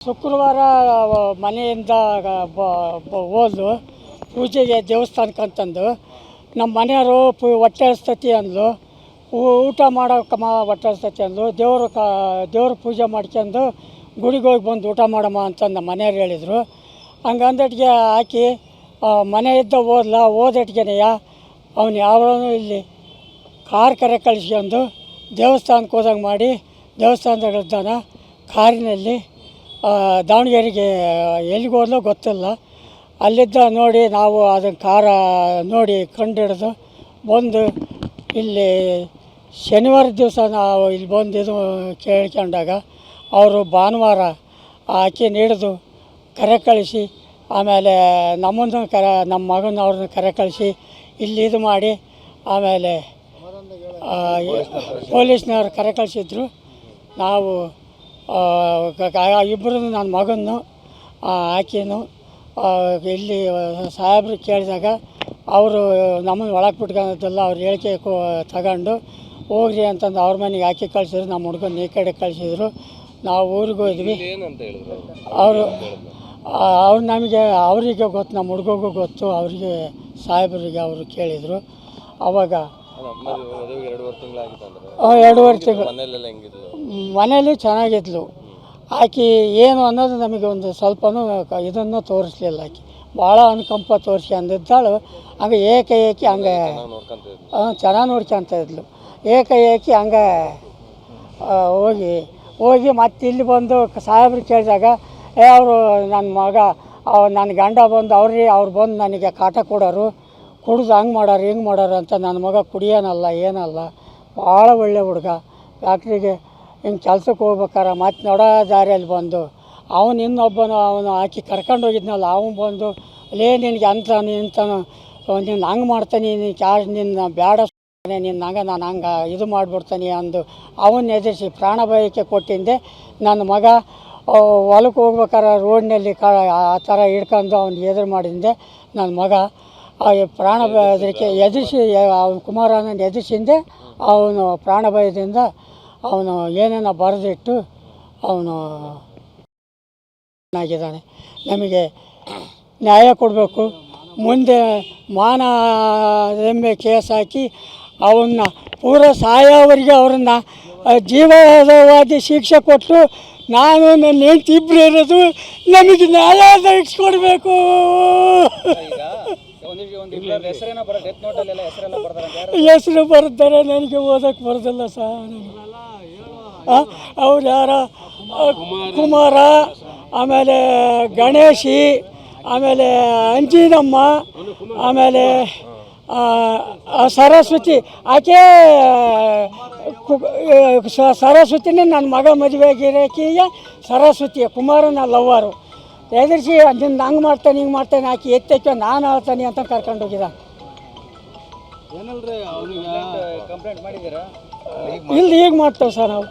ಶುಕ್ರವಾರ ಮನೆಯಿಂದ ಹೋದ್ಲು. ಪೂಜೆಗೆ ದೇವಸ್ಥಾನಕ್ಕೆ ಅಂತಂದು. ನಮ್ಮ ಮನೆಯವರು ಪು ಹೊಟ್ಟೆ ಹಸ್ತತಿ ಅಂದ್ಲು. ಊಟ ಮಾಡೋಕ್ಕಮ್ಮ ಹೊಟ್ಟೆ ಹಸ್ತತಿ ಅಂದ್ಲು. ದೇವರು ಕ ದೇವ್ರ ಪೂಜೆ ಮಾಡ್ಕೊಂಡು ಗುಡಿಗೆ ಹೋಗಿ ಬಂದು ಊಟ ಮಾಡಮ್ಮ ಅಂತ ನಮ್ಮ ಮನೆಯವ್ರು ಹೇಳಿದರು. ಹಂಗಂದಟ್ಗೆ ಹಾಕಿ ಆ, ಮನೆ ಇದ್ದ ಹೋದ್ಲ ಓದಟ್ಗೆನೆಯ ಅವನು ಯಾವನು ಇಲ್ಲಿ ಕಾರ್ ಕರೆ ಕಳಿಸ್ಕೊಂಡು ದೇವಸ್ಥಾನಕ್ಕೆ ಹೋದಂಗೆ ಮಾಡಿ ದೇವಸ್ಥಾನದಾಗಿದ್ದಾನ ಕಾರಿನಲ್ಲಿ ದಾವಣಗೆರೆಗೆ, ಎಲ್ಲಿಗೆ ಹೋದ್ಲೋ ಗೊತ್ತಿಲ್ಲ. ಅಲ್ಲಿದ್ದ ನೋಡಿ ನಾವು ಅದನ್ನು ಕಾರ ನೋಡಿ ಕಂಡಿಡ್ದು ಬಂದು ಇಲ್ಲಿ ಶನಿವಾರ ದಿವಸ ನಾವು ಇಲ್ಲಿ ಬಂದು ಇದು ಕೇಳ್ಕೊಂಡಾಗ ಅವರು ಭಾನುವಾರ ಆಕೆ ನೀಡಿದು ಕರೆ ಕಳಿಸಿ, ಆಮೇಲೆ ನಮ್ಮನ್ನು ಕರ, ನಮ್ಮ ಮಗನ ಅವ್ರನ್ನ ಕರೆ ಕಳಿಸಿ, ಇಲ್ಲಿ ಇದು ಮಾಡಿ, ಆಮೇಲೆ ಪೊಲೀಸ್ನವ್ರು ಕರೆ ಕಳಿಸಿದ್ರು. ನಾವು ಇಬ್ಬರು ನನ್ನ ಮಗನ್ನು ಆಕೆಯೂ ಇಲ್ಲಿ ಸಾಹೇಬ್ರು ಕೇಳಿದಾಗ ಅವರು ನಮ್ಮನ್ನು ಒಳಗೆ ಬಿಟ್ಕೊಂಡಿದ್ದೆಲ್ಲ ಅವ್ರ ಹೇಳಿಕೆ ಕೊ ತಗೊಂಡು ಹೋಗ್ರಿ ಅಂತಂದು ಅವ್ರ ಮನೆಗೆ ಆಕೆ ಕಳಿಸಿದ್ರು ನಮ್ಮ ಹುಡುಗನ ಈ ಕಡೆ ಕಳಿಸಿದ್ರು ನಾವು ಊರಿಗೆ ಹೋದ್ವಿ. ಅವರು? ಅವ್ರು ನಮಗೆ ಅವರಿಗೆ ಗೊತ್ತು ನಮ್ಮ ಹುಡುಗಗೂ ಗೊತ್ತು ಅವರಿಗೆ ಸಾಹೇಬ್ರಿಗೆ ಅವರು ಕೇಳಿದರು. ಅವಾಗ ಎರಡೂವರೆ ತಿಂಗಳು ಮನೇಲಿ ಚೆನ್ನಾಗಿದ್ಲು. ಆಕೆ ಏನು ಅನ್ನೋದು ನಮಗೆ ಒಂದು ಸ್ವಲ್ಪನೂ ಇದನ್ನು ತೋರಿಸ್ಲಿಲ್ಲ ಆಕೆ. ಭಾಳ ಅನುಕಂಪ ತೋರಿಸಿ ಅಂದಿದ್ದಾಳು. ಹಂಗೆ ಏಕೈಕಿ ಹಂಗೆ ನಾವು ನೋಡ್ಕೊಂತ ಇದ್ವಿ ಚೆನ್ನಾಗಿ ನೋಡ್ಕೊಂತ ಇದ್ಲು. ಏಕಾಏಕಿ ಹಂಗೆ ಹೋಗಿ. ಹೋಗಿ ಮತ್ತೆ ಇಲ್ಲಿ ಬಂದು ಸಾಹೇಬ್ರು ಕೇಳಿದಾಗ ಏ ಅವರು ನನ್ನ ಮಗ ಅವ್ ನನ್ನ ಗಂಡ ಬಂದು ಅವ್ರಿ ಅವ್ರು ಬಂದು ನನಗೆ ಕಾಟ ಕೊಡೋರು. ಕುಡ್ದು ಹಂಗೆ ಮಾಡಾರ, ಹಿಂಗೆ ಮಾಡಾರ ಅಂತ ನನ್ನ ಮಗ ಕುಡಿಯೋನಲ್ಲ, ಏನಲ್ಲ. ಭಾಳ ಒಳ್ಳೆ ಹುಡುಗ. ಫ್ಯಾಕ್ಟ್ರಿಗೆ ಹಿಂಗೆ ಕೆಲ್ಸಕ್ಕೆ ಹೋಗ್ಬೇಕಾರೆ ಮತ್ತೆ ನೋಡೋ ದಾರಿಯಲ್ಲಿ ಬಂದು. ಅವನು ಇನ್ನೊಬ್ಬನು ಅವನು ಹಾಕಿ ಕರ್ಕೊಂಡು ಹೋಗಿದ್ನಲ್ಲ, ಅವನು ಬಂದು, ಲೇ ನಿನಗೆ ಅಂತ ಇಂತಾನು ನಿನ್ನ ಹಂಗೆ ಮಾಡ್ತಾನೆ, ನೀನು ಕ್ಯಾಶ್ ನಿನ್ನ ಬೇಡ ನಿನ್ನ ಹಂಗೆ, ನಾನು ಹಂಗೆ ಇದು ಮಾಡಿಬಿಡ್ತಾನೆ ಅಂದು ಅವನ್ನ ಎದುರಿಸಿ ಪ್ರಾಣ ಭಯಕ್ಕೆ ಕೊಟ್ಟಿದ್ದೆ ನನ್ನ ಮಗ ಹೊಲಕ್ಕೆ ಹೋಗ್ಬೇಕಾರೆ, ರೋಡ್ನಲ್ಲಿ ಕ, ಆ ಥರ ಹಿಡ್ಕೊಂಡು ಅವ್ನಿಗೆ ಎದುರು ಮಾಡಿದ್ದೆ ನನ್ನ ಮಗ ಆ ಪ್ರಾಣ ಭಯದಕ್ಕೆ ಎದುರಿಸಿ, ಅವನು ಕುಮಾರನ ಎದುರಿಸಿಂದೆ ಅವನು ಪ್ರಾಣ ಭಯದಿಂದ ಅವನು ಏನೇನೋ ಬರೆದಿಟ್ಟು ಅವನು ಆಗಿದ್ದಾನೆ. ನಮಗೆ ನ್ಯಾಯ ಕೊಡಬೇಕು. ಮುಂದೆ ಮಾನ ಎಮ್ಮೆ ಕೇಸ್ ಹಾಕಿ ಅವನ್ನ ಪೂರ ಸಾಯೋವರೆಗೆ ಅವ್ರನ್ನ ಜೀವವಾದಿ ಶಿಕ್ಷೆ ಕೊಟ್ಟು ನಾನು ನನ್ನ ಹೆಂಡತಿ ಇಬ್ಬರು ಇರೋದು ನಮಗೆ ನ್ಯಾಯ ಕೊಡಬೇಕು. ಹೆಸರು ಬರ್ತಾರೆ ನನಗೆ ಓದಕ್ಕೆ ಬರೋದಿಲ್ಲ ಸರ್ ಅವ್ರು ಯಾರ? ಕುಮಾರ ಆಮೇಲೆ ಗಣೇಶಿ ಆಮೇಲೆ ಅಂಜಿನಮ್ಮ ಆಮೇಲೆ ಸರಸ್ವತಿ ಆಕೆ ಸರಸ್ವತಿನೇ ನನ್ನ ಮಗ ಮದುವೆ ಆಗಿರೋಕಿಗೆ ಸರಸ್ವತಿಯ ಕುಮಾರನ ಲವ್ವರು. ಎದುರಿಸಿ ನಿನ್ನ ಹಂಗೆ ಮಾಡ್ತಾನೆ ಹಿಂಗೆ ಮಾಡ್ತಾನೆ ಆಕೆ ಎತ್ತಕ್ಕೆ ನಾನು ಆಳ್ತಾನೆ ಅಂತ ಕರ್ಕೊಂಡು ಹೋಗಿದ. ಏನಲ್ರಿ ಅವ್ನಿಗೆ? ಕಂಪ್ಲೇಂಟ್ ಮಾಡಿದ್ದೀರಾ? ಇಲ್ಲಿ ಈಗ ಮಾಡ್ತೇವೆ ಸರ್ ನಾವು